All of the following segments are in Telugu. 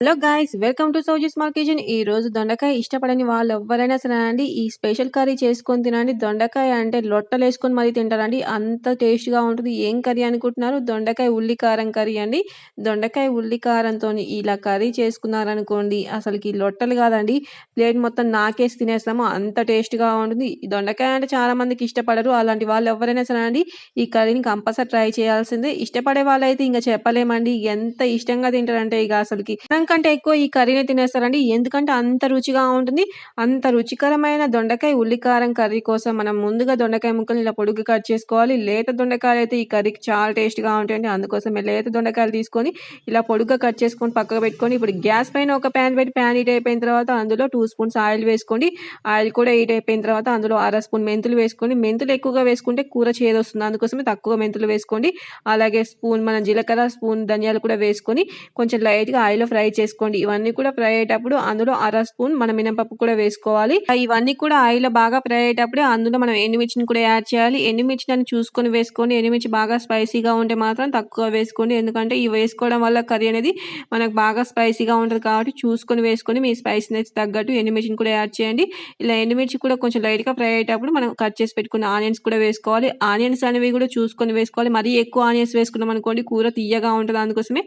Hello guys welcome to Souji small kitchen. ఈ రోజు దొండకాయ ఇష్టపడని వాళ్ళు ఎవరైనా సరే అండి ఈ స్పెషల్ కర్రీ చేసుకొని తినండి. దొండకాయ అంటే లొట్టలు వేసుకొని మరీ తింటారండి. అంత టేస్ట్గా ఉంటుంది. ఏం కర్రీ అనుకుంటున్నారు? దొండకాయ ఉల్లి కారం కర్రీ అండి. దొండకాయ ఉల్లికారంతో ఇలా కర్రీ చేసుకున్నారనుకోండి అసలుకి లొట్టలు కాదండి. ప్లేట్ మొత్తం నాకేసి తినేస్తాము. అంత టేస్ట్గా ఉంటుంది. ఈ దొండకాయ అంటే చాలా మందికి ఇష్టపడరు. అలాంటి వాళ్ళు ఎవరైనా సరే అండి ఈ కర్రీని కంపల్సరీ ట్రై చేయాల్సిందే. ఇష్టపడే వాళ్ళైతే ఇంకా చెప్పలేమండి. ఎంత ఇష్టంగా తింటారంటే ఇక అసలుకి. కంటే ఎక్కువ ఈ కర్రీని తినేస్తారండి. ఎందుకంటే అంత రుచిగా ఉంటుంది. అంత రుచికరమైన దొండకాయ ఉల్లికారం కర్రీ కోసం మనం ముందుగా దొండకాయ ముక్కలు ఇలా పొడుగు కట్ చేసుకోవాలి. లేత దొండకాయలు అయితే ఈ కర్రీకి చాలా టేస్ట్గా ఉంటాయండి. అందుకోసం లేత దొండకాయలు తీసుకొని ఇలా పొడుగ్గా కట్ చేసుకొని పక్కకు పెట్టుకొని ఇప్పుడు గ్యాస్ పైన ఒక ప్యాన్ పెట్టి ప్యాన్ హీట్ అయిపోయిన తర్వాత అందులో టూ స్పూన్స్ ఆయిల్ వేసుకోండి. ఆయిల్ కూడా హీట్ అయిపోయిన తర్వాత అందులో అర స్పూన్ మెంతులు వేసుకొని మెంతులు ఎక్కువగా వేసుకుంటే కూర చేదొస్తుంది అందుకోసమే తక్కువ మెంతులు వేసుకోండి. అలాగే స్పూన్ మన జీలకర్ర స్పూన్ ధనియాలు కూడా వేసుకొని కొంచెం లైట్గా ఆయిల్లో ఫ్రై చేసుకోండి. ఇవన్నీ కూడా ఫ్రై అయ్యేటప్పుడు అందులో అర స్పూన్ మన మినపప్పు కూడా వేసుకోవాలి. ఇవన్నీ కూడా ఆయిల్ బాగా ఫ్రై అయ్యేటప్పుడు అందులో మనం ఎండుమిర్చిని కూడా యాడ్ చేయాలి. ఎండుమిర్చిని చూసుకొని వేసుకోండి. ఎండుమిర్చి బాగా స్పైసీగా ఉంటే మాత్రం తక్కువ వేసుకోండి. ఎందుకంటే ఇవి వేసుకోవడం వల్ల కర్రీ అనేది మనకు బాగా స్పైసీగా ఉంటుంది కాబట్టి చూసుకొని వేసుకొని మీ స్పైసీనెస్ తగ్గట్టు ఎండుమిర్చిని కూడా యాడ్ చేయండి. ఇలా ఎండుమిర్చి కూడా కొంచెం లైట్గా ఫ్రై అయ్యేటప్పుడు మనం కట్ చేసి పెట్టుకున్న ఆనియన్స్ కూడా వేసుకోవాలి. ఆనియన్స్ అనేవి కూడా చూసుకొని వేసుకోవాలి. మరీ ఎక్కువ ఆనియన్స్ వేసుకున్నాం అనుకోండి కూర తీయగా ఉంటుంది. అందుకోసమే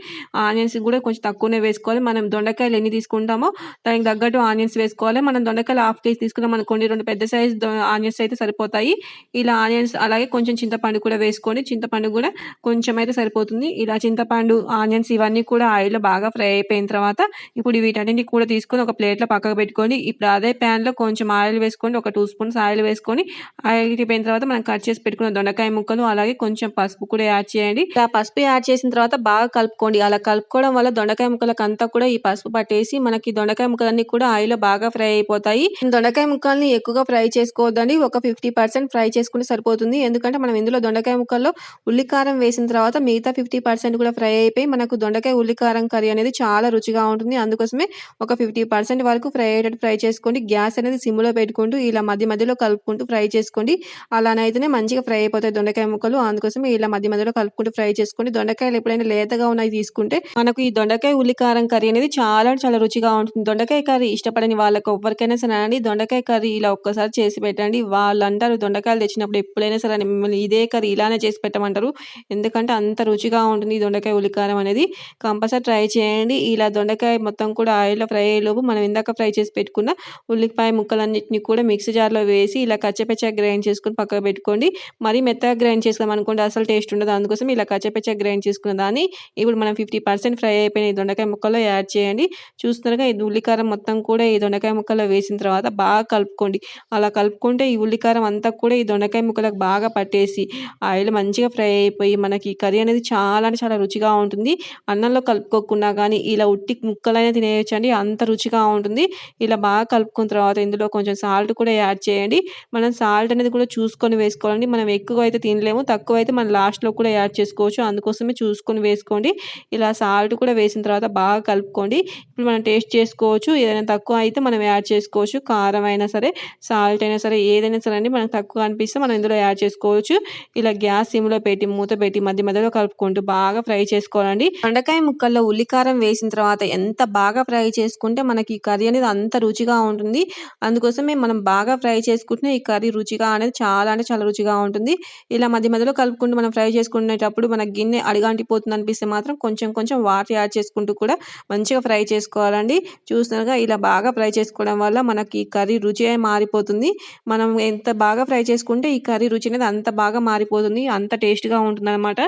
ఆనియన్స్ కూడా కొంచెం తక్కువనే వేసుకోవాలి. మనం దొండకాయలు ఎన్ని తీసుకుంటామో దానికి తగ్గట్టు ఆనియన్స్ వేసుకోవాలి. మనం దొండకాయలు హాఫ్ కేజీ తీసుకున్నాం అనుకోండి రెండు పెద్ద సైజ్ ఆనియన్స్ అయితే సరిపోతాయి. ఇలా ఆనియన్స్ అలాగే కొంచెం చింతపండు కూడా వేసుకొని చింతపండు కూడా కొంచెం అయితే సరిపోతుంది. ఇలా చింతపండు ఆనియన్స్ ఇవన్నీ కూడా ఆయిల్లో బాగా ఫ్రై అయిపోయిన తర్వాత ఇప్పుడు వీటన్నింటిని కూడా తీసుకొని ఒక ప్లేట్లో పక్కకు పెట్టుకొని ఇప్పుడు అదే ప్యాన్లో కొంచెం ఆయిల్ వేసుకొని ఒక టూ స్పూన్స్ ఆయిల్ వేసుకొని ఆయిల్ అయిపోయిన తర్వాత మనం కట్ చేసి పెట్టుకున్న దొండకాయ ముక్కలు అలాగే కొంచెం పసుపు కూడా యాడ్ చేయండి. ఆ పసుపు యాడ్ చేసిన తర్వాత బాగా కలుపుకోండి. అలా కలుపుకోవడం వల్ల దొండకాయ ముక్కలకు అంతా కూడా ఈ పసుపు పట్టేసి మనకి దొండకాయ ముక్కలన్నీ కూడా ఆయిల్ బాగా ఫ్రై అయిపోతాయి. దొండకాయ ముక్కల్ని ఎక్కువగా ఫ్రై చేసుకోవద్దండి. ఒక ఫిఫ్టీ పర్సెంట్ ఫ్రై చేసుకుంటే సరిపోతుంది. ఎందుకంటే మనం ఇందులో దొండకాయ ముక్కల్లో ఉల్లికారం వేసిన తర్వాత మిగతా ఫిఫ్టీ పర్సెంట్ కూడా ఫ్రై అయిపోయి మనకు దొండకాయ ఉల్లికారం కర్రీ అనేది చాలా రుచిగా ఉంటుంది. అందుకోసమే ఒక ఫిఫ్టీ పర్సెంట్ వరకు ఫ్రై అయ్యేటట్టు ఫ్రై చేసుకోండి. గ్యాస్ అనేది సిమ్లో పెట్టుకుంటూ ఇలా మధ్య మధ్యలో కలుపుకుంటూ ఫ్రై చేసుకోండి. అలానైతేనే మంచిగా ఫ్రై అయిపోతాయి దొండకాయ ముక్కలు. అందుకోసం ఇలా మధ్య మధ్యలో కలుపుకుంటూ ఫ్రై చేసుకోండి. దొండకాయలు ఎప్పుడైనా లేతగా ఉన్నాయి తీసుకుంటే మనకు ఈ దొండకాయ ఉల్లికారం కర్రీ అనేది చాలా చాలా రుచిగా ఉంటుంది. దొండకాయ కర్రీ ఇష్టపడని వాళ్ళకి ఎవరికైనా సరే అండి దొండకాయ కర్రీ ఇలా ఒక్కసారి చేసి పెట్టండి. వాళ్ళందరూ దొండకాయలు తెచ్చినప్పుడు ఎప్పుడైనా సరే మిమ్మల్ని ఇదే కర్రీ ఇలానే చేసి పెట్టమంటారు. ఎందుకంటే అంత రుచిగా ఉంటుంది దొండకాయ ఉల్లికారం అనేది. కంపల్సరీ ట్రై చేయండి. ఇలా దొండకాయ మొత్తం కూడా ఆయిల్లో ఫ్రై అయ్యేలోపు మనం ఇందాక ఫ్రై చేసి పెట్టుకున్న ఉల్లిపాయ ముక్కలన్నింటినీ కూడా మిక్సీ జార్లో వేసి ఇలా కచ్చపెచ్చ గ్రైండ్ చేసుకుని పక్కకు పెట్టుకోండి. మరీ మెత్తగా గ్రైండ్ చేసాం అనుకోండి అసలు టేస్ట్ ఉండదు. అందుకోసం ఇలా కచ్చపెచ్చ గ్రైండ్ చేసుకున్న దాన్ని ఇప్పుడు మనం ఫిఫ్టీ పర్సెంట్ ఫ్రై అయిపోయిన దొండకాయ ముక్కలో యాడ్ చేయండి. చూస్తున్నారుగా ఈ ఉల్లికారం మొత్తం కూడా ఈ దొండకాయ ముక్కలో వేసిన తర్వాత బాగా కలుపుకోండి. అలా కలుపుకుంటే ఈ ఉల్లికారం అంతా కూడా ఈ దొండకాయ ముక్కలకు బాగా పట్టేసి ఆయిల్ మంచిగా ఫ్రై అయిపోయి మనకి కర్రీ అనేది చాలా అంటే చాలా రుచిగా ఉంటుంది. అన్నంలో కలుపుకోకుండా కానీ ఇలా ఉట్టి ముక్కలైనా తినేయచ్చండి. అంత రుచిగా ఉంటుంది. ఇలా బాగా కలుపుకున్న తర్వాత ఇందులో కొంచెం సాల్ట్ కూడా యాడ్ చేయండి. మనం సాల్ట్ అనేది కూడా చూసుకొని వేసుకోవాలండి. మనం ఎక్కువ అయితే తినలేము. తక్కువ అయితే మనం లాస్ట్లో కూడా యాడ్ చేసుకోవచ్చు. అందుకోసమే చూసుకొని వేసుకోండి. ఇలా సాల్ట్ కూడా వేసిన తర్వాత బాగా కలుపుకోండి. ఇప్పుడు మనం టేస్ట్ చేసుకోవచ్చు. ఏదైనా తక్కువ అయితే మనం యాడ్ చేసుకోవచ్చు. కారం అయినా సరే సాల్ట్ అయినా సరే ఏదైనా సరే అండి మనకు తక్కువ అనిపిస్తే మనం ఇందులో యాడ్ చేసుకోవచ్చు. ఇలా గ్యాస్ సిమ్లో పెట్టి మూత పెట్టి మధ్య మధ్యలో కలుపుకుంటూ బాగా ఫ్రై చేసుకోవాలండి. దొండకాయ ముక్కల్లో ఉల్లికారం వేసిన తర్వాత ఎంత బాగా ఫ్రై చేసుకుంటే మనకి కర్రీ అనేది అంత రుచిగా ఉంటుంది. అందుకోసమే మనం బాగా ఫ్రై చేసుకుంటే ఈ కర్రీ రుచిగా అనేది చాలా అంటే చాలా రుచిగా ఉంటుంది. ఇలా మధ్య మధ్యలో కలుపుకుంటూ మనం ఫ్రై చేసుకునేటప్పుడు మన గిన్నె అడిగాంటిపోతుంది అనిపిస్తే మాత్రం కొంచెం కొంచెం వాటర్ యాడ్ చేసుకుంటూ కూడా మంచిగా ఫ్రై చేసుకోవాలండి. చూసినారుగా ఇలా బాగా ఫ్రై చేసుకోవడం వల్ల మనకి కర్రీ రుచి మారిపోతుంది. మనం ఎంత బాగా ఫ్రై చేసుకుంటే ఈ కర్రీ రుచి అనేది అంత బాగా మారిపోతుంది. అంత టేస్ట్గా ఉంటుంది అనమాట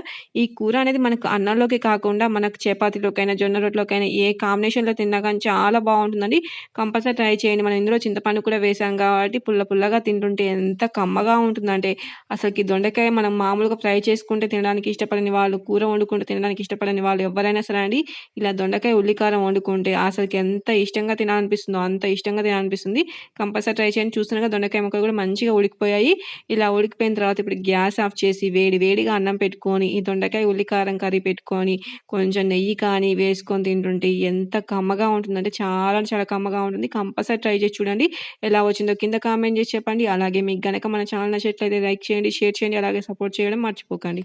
ఈ కూర అనేది మనకు అన్నంలోకి కాకుండా మనకు చపాతీలోకైనా జొన్న రొట్టెలోకైనా ఏ కాంబినేషన్లో తిన్నా కానీ చాలా బాగుంటుందండి. కంపల్సరీ ట్రై చేయండి. మనం ఇందులో చింతపండు కూడా వేసాం కాబట్టి పుల్ల పుల్లగా తింటుంటే ఎంత కమ్మగా ఉంటుందంటే. అసలుకి దొండకాయ మనం మామూలుగా ఫ్రై చేసుకుంటే తినడానికి ఇష్టపడని వాళ్ళు కూర వండుకుంటే తినడానికి ఇష్టపడని వాళ్ళు ఎవరైనా సరే అండి ఇలా దొండకాయ ఉల్లికారం వండుకుంటే అసలుకి ఎంత ఇష్టంగా తినాలనిపిస్తుందో అంత ఇష్టంగా తినాలనిపిస్తుంది. కంపల్సరీ ట్రై చేయండి. చూస్తున్నాగా దొండకాయ ముక్కలు కూడా మంచిగా ఉడికిపోయాయి. ఇలా ఉడికిపోయిన తర్వాత ఇప్పుడు గ్యాస్ ఆఫ్ చేసి వేడి వేడిగా అన్నం పెట్టుకొని ఈ దొండకాయ ఉల్లికారం కర్రీ పెట్టుకొని కొంచెం నెయ్యి కానీ వేసుకొని తింటుంటే ఎంత కమ్మగా ఉంటుందంటే చాలా చాలా కమ్మగా ఉంటుంది. కంపల్సరీ ట్రై చేసి చూడండి. ఎలా వచ్చిందో కింద కామెంట్ చేసి చెప్పండి. అలాగే మీకు గనక మన ఛానల్ నచ్చట్లయితే లైక్ చేయండి షేర్ చేయండి అలాగే సపోర్ట్ చేయడం మర్చిపోకండి.